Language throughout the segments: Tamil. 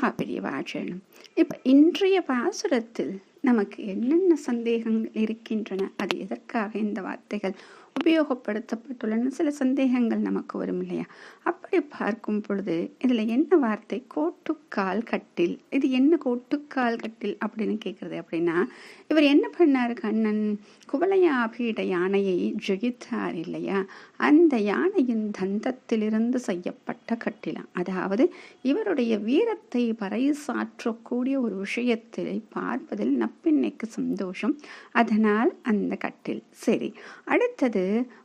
மகா பெரியவாச்சனும் இப்போ இன்றைய பாசுரத்தில் நமக்கு என்னென்ன சந்தேகங்கள் இருக்கின்றன? அது எதற்காக இந்த வார்த்தைகள் உபயோகப்படுத்தப்பட்டுள்ளன. சில சந்தேகங்கள் நமக்கு வரும் இல்லையா? அப்படி பார்க்கும் பொழுது இதில் என்ன வார்த்தை? கோட்டுக்கால் கட்டில். இது என்ன கோட்டுக்கால் கட்டில் அப்படின்னு கேட்குறது அப்படின்னா இவர் என்ன பண்ணார் கண்ணன்? குவலையாபீட யானையை ஜெயித்தார் இல்லையா? அந்த யானையின் தந்தத்திலிருந்து செய்யப்பட்ட கட்டிலம். அதாவது இவருடைய வீரத்தை பறைசாற்றக்கூடிய ஒரு விஷயத்தை பார்ப்பதில் நப்பின்னைக்கு சந்தோஷம். அதனால் அந்த கட்டில். சரி அடுத்தது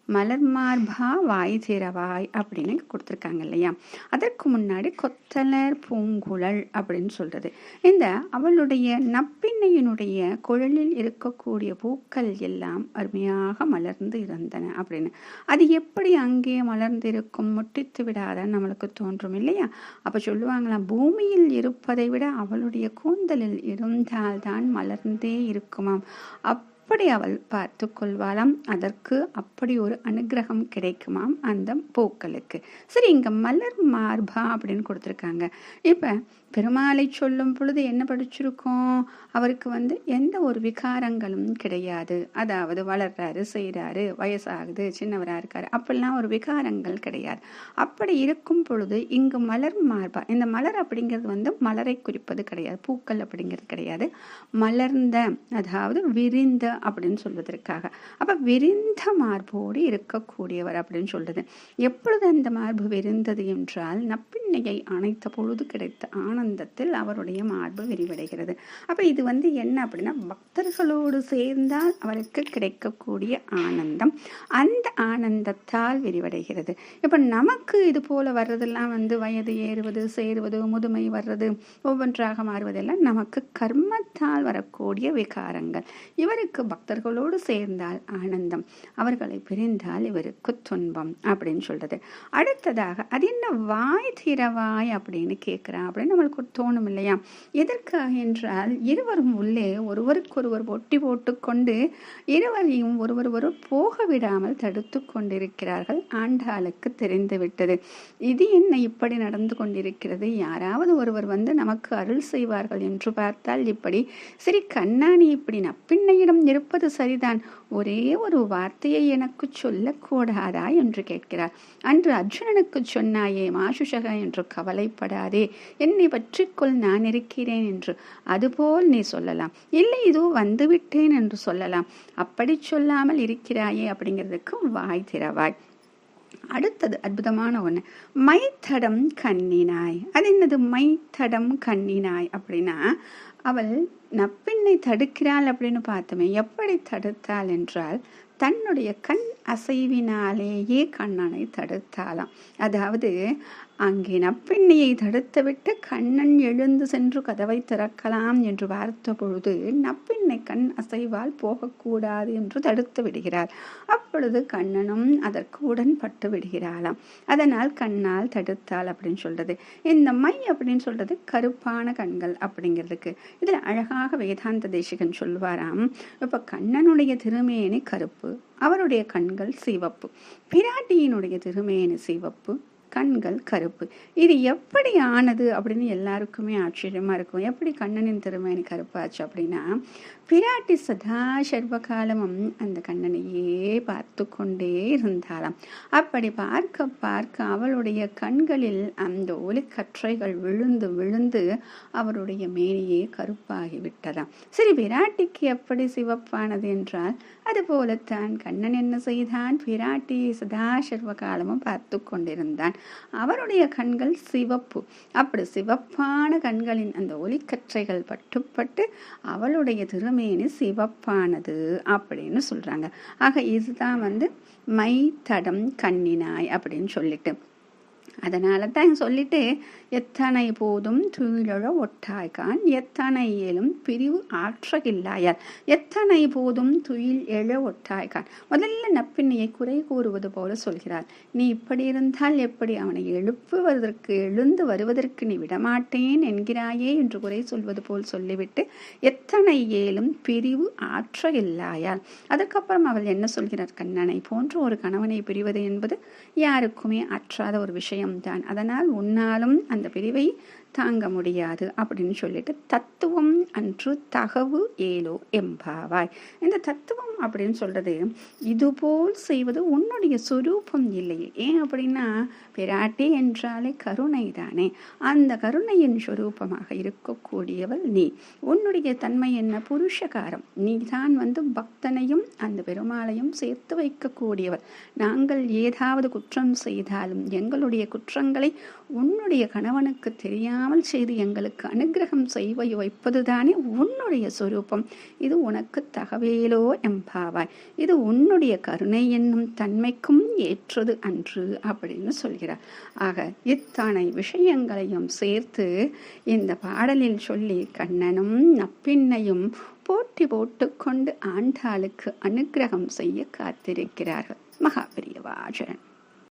மலர் மார்பா வாய் சேரவாய் அப்படின்னு கொடுத்துருக்காங்க இல்லையா? அதற்கு முன்னாடி கொத்தலர் பூங்குழல் அப்படின்னு சொல்றது. இந்த அவளுடைய நப்பின்னையினுடைய குழலில் இருக்கக்கூடிய பூக்கள் எல்லாம் அருமையாக மலர்ந்து இருந்தன அப்படின்னு. அது எப்படி அங்கே மலர்ந்து இருக்கும் முட்டித்து விடாத நம்மளுக்கு தோன்றும் இல்லையா? அப்போ சொல்லுவாங்களாம் பூமியில் இருப்பதை விட அவளுடைய கூந்தலில் இருந்தால்தான் மலர்ந்தே இருக்குமாம். அப் அப்படி அவள் பார்த்து கொள்வாளாம். அதற்கு அப்படி ஒரு அனுகிரகம் கிடைக்குமாம் அந்த பூக்களுக்கு. சரி இங்க மலர் மார்பா அப்படின்னு கொடுத்துருக்காங்க. இப்ப பெருமாளை சொல்லும் பொழுது என்ன படிச்சிருக்கோம்? அவருக்கு வந்து எந்த ஒரு விகாரங்களும் கிடையாது. அதாவது வளர்றாரு செய்கிறாரு வயசாகுது சின்னவராக இருக்காரு. அப்படிலாம் ஒரு விகாரங்கள் கிடையாது. அப்படி இருக்கும் பொழுது இங்கு மலர் மார்பா இந்த மலர் அப்படிங்கிறது வந்து மலரை குறிப்பது கிடையாது. பூக்கள் அப்படிங்கிறது கிடையாது. மலர்ந்த அதாவது விரிந்த அப்படின்னு சொல்வதற்காக. அப்போ விரிந்த மார்போடு இருக்கக்கூடியவர் அப்படின்னு சொல்றது. எப்பொழுது அந்த மார்பு விரிந்தது என்றால் நப்பின் நப்பிண்ணையை அணைத்த பொழுது கிடைத்த ஆனந்தத்தில் அவருடைய மார்பு விரிவடைகிறது. அப்ப இது வந்து என்ன அப்படின்னா பக்தர்களோடு சேர்ந்தால் அவருக்கு கிடைக்கக்கூடிய ஆனந்தம். அந்த ஆனந்தத்தால் விரிவடைகிறது. இப்ப நமக்கு இது போல வர்றதெல்லாம் வந்து வயது ஏறுவது சேருவது முதுமை வர்றது ஒவ்வொன்றாக மாறுவதெல்லாம் நமக்கு கர்மத்தால் வரக்கூடிய விகாரங்கள். இவருக்கு பக்தர்களோடு சேர்ந்தால் ஆனந்தம். அவர்களை பிரிந்தால் இவருக்கு துன்பம் அப்படின்னு சொல்றது. அடுத்ததாக அது என்ன? வாய் திறவாய் அப்படின்னு கேட்கிறான் அப்படின்னு நம்மளுக்கு தோணும் இல்லையா? எதற்காக என்றால் இருவரும் உள்ளே ஒருவருக்கொருவர் ஒட்டி போட்டுக்கொண்டு இருவரையும் ஒருவர் ஒரு போக விடாமல் தடுத்து கொண்டிருக்கிறார்கள். ஆண்டாளுக்கு தெரிந்துவிட்டது இது என்ன இப்படி நடந்து கொண்டிருக்கிறது? யாராவது ஒருவர் வந்து நமக்கு அருள் செய்வார்கள் என்று பார்த்தால் இப்படி. சரி கண்ணாணி இப்படி நப்பிண்ணையிடம் இருப்பது சரிதான். ஒரே ஒரு வார்த்தையை எனக்கு சொல்லக்கூடாதா? என்று கேட்கிறார். அன்று அர்ஜுனனுக்கு சொன்னாயே மாசுஷக என்று கவலைப்படாதே. என்னை பற்றிக்கொள் நான் இருக்கிறேன் என்று. அதுபோல் நீ சொல்லலாம். இல்லை இதோ வந்துவிட்டேன் என்று சொல்லலாம். அப்படி சொல்லாமல் இருக்கிறாயே அப்படிங்கிறதுக்கு வாய் திறவாய். அடுத்தது அற்புதமான ஒன்று மைத்தடம் கண்ணினாய். அது என்னது? மைத்தடம் கண்ணினாய் அப்படின்னா அவள் நப்பெண்ணை தடுக்கிறாள் அப்படின்னு பார்த்தோமே. எப்படி தடுத்தாள் என்றால் தன்னுடைய கண் அசைவினாலேயே கண்ணனை தடுத்தாளாம். அதாவது அங்கே நப்பெண்ணியை தடுத்துவிட்டு கண்ணன் எழுந்து சென்று கதவை திறக்கலாம் என்று பார்த்த பொழுது நப்பெண்ணை கண் அசைவால் போகக்கூடாது என்று தடுத்து விடுகிறார் அப்பொழுது கண்ணனும் அதற்கு உடன்பட்டு விடுகிறாளாம். அதனால் கண்ணால் தடுத்தாள் அப்படின்னு சொல்றது. இந்த மை அப்படின்னு சொல்றது கருப்பான கண்கள் அப்படிங்கிறதுக்கு. இதுல அழகாக வேதாந்த தேசிகன் சொல்வாராம் இப்ப கண்ணனுடைய திருமேனி கருப்பு அவருடைய கண்கள் சிவப்பு. பிராட்டியினுடைய திருமேனி சிவப்பு கண்கள் கருப்பு. இது எப்படி ஆனது அப்படின்னு எல்லாருக்குமே ஆச்சரியமாக இருக்கும். எப்படி கண்ணனின் திருமேனி கருப்பாச்சு அப்படின்னா பிராட்டி சதா சர்வகாலமும் அந்த கண்ணனையே பார்த்து கொண்டே இருந்தாளாம். அப்படி பார்க்க பார்க்க அவளுடைய கண்களில் அந்த ஒலிக்கற்றைகள் விழுந்து விழுந்து அவருடைய மேனியே கருப்பாகி விட்டதாம். சரி பிராட்டிக்கு எப்படி சிவப்பானது என்றால் அதுபோலத்தான் கண்ணன் என்ன செய்தான்? பிராட்டியை சதா சர்வகாலமும் பார்த்து கொண்டிருந்தான் அவருடைய கண்கள் சிவப்பு. அப்படி சிவப்பான கண்களின் அந்த ஒலிக்கற்றைகள் பட்டுப்பட்டு அவளுடைய திருமேனி சிவப்பானது அப்படின்னு சொல்றாங்க. ஆக இதுதான் வந்து மை தடம் கண்ணினாய் அப்படின்னு சொல்லிட்டு. அதனால தான் சொல்லிட்டு எத்தனை போதும் துயிலழ ஒட்டாய்கான் எத்தனை ஏலும் பிரிவு ஆற்றகில்லாயால் எத்தனை போதும் துயில் எழ ஒட்டாய்கான் முதல்ல நப்பின்னையை குறை கூறுவது போல சொல்கிறார். நீ இப்படி இருந்தால் எப்படி அவனை எழுப்புவதற்கு எழுந்து வருவதற்கு நீ விடமாட்டேன் என்கிறாயே? என்று குறை சொல்வது போல் சொல்லிவிட்டு எத்தனை ஏலும் பிரிவு ஆற்ற அதுக்கப்புறம் அவள் என்ன சொல்கிறார்? கண்ணனை போன்ற ஒரு கணவனை பிரிவது என்பது யாருக்குமே அற்றாத ஒரு விஷயம் விஷயம்தான் அதனால் உன்னாலும் அந்த பிரிவை தாங்க முடியாது அப்படின்னு சொல்லிட்டு தத்துவம் அன்று தகவு ஏலோ எம்பாவாய் இந்த தத்துவம் அப்படின்னு சொல்றது இதுபோல் செய்வது உன்னுடைய சுரூபம் இல்லையே ஏன் அப்படின்னா பிராட்டி என்றாலே கருணை தானே அந்த கருணையின் சுரூபமாக இருக்கக்கூடியவள் நீ. உன்னுடைய தன்மை என்ன? புருஷகாரம். நீ தான் வந்து பக்தனையும் அந்த பெருமாளையும் சேர்த்து வைக்கக்கூடியவள். நாங்கள் ஏதாவது குற்றம் செய்தாலும் எங்களுடைய குற்றங்களை உன்னுடைய கணவனுக்கு தெரியாமல் செய்து எங்களுக்கு அனுகிரகம் செய்வை வைப்பதுதானே உன்னுடைய சொரூபம். இது உனக்கு தகவேலோ எம்பாவாய் இது உன்னுடைய கருணை என்னும் தன்மைக்கும் ஏற்றது அன்று அப்படின்னு சொல்கிறார். ஆக இத்தனை விஷயங்களையும் சேர்த்து இந்த பாடலில் சொல்லி கண்ணனும் நப்பின்னையும் போட்டி போட்டுக்கொண்டு ஆண்டாளுக்கு அனுகிரகம் செய்ய காத்திருக்கிறார்கள். மகாபிரியவாச்சரன்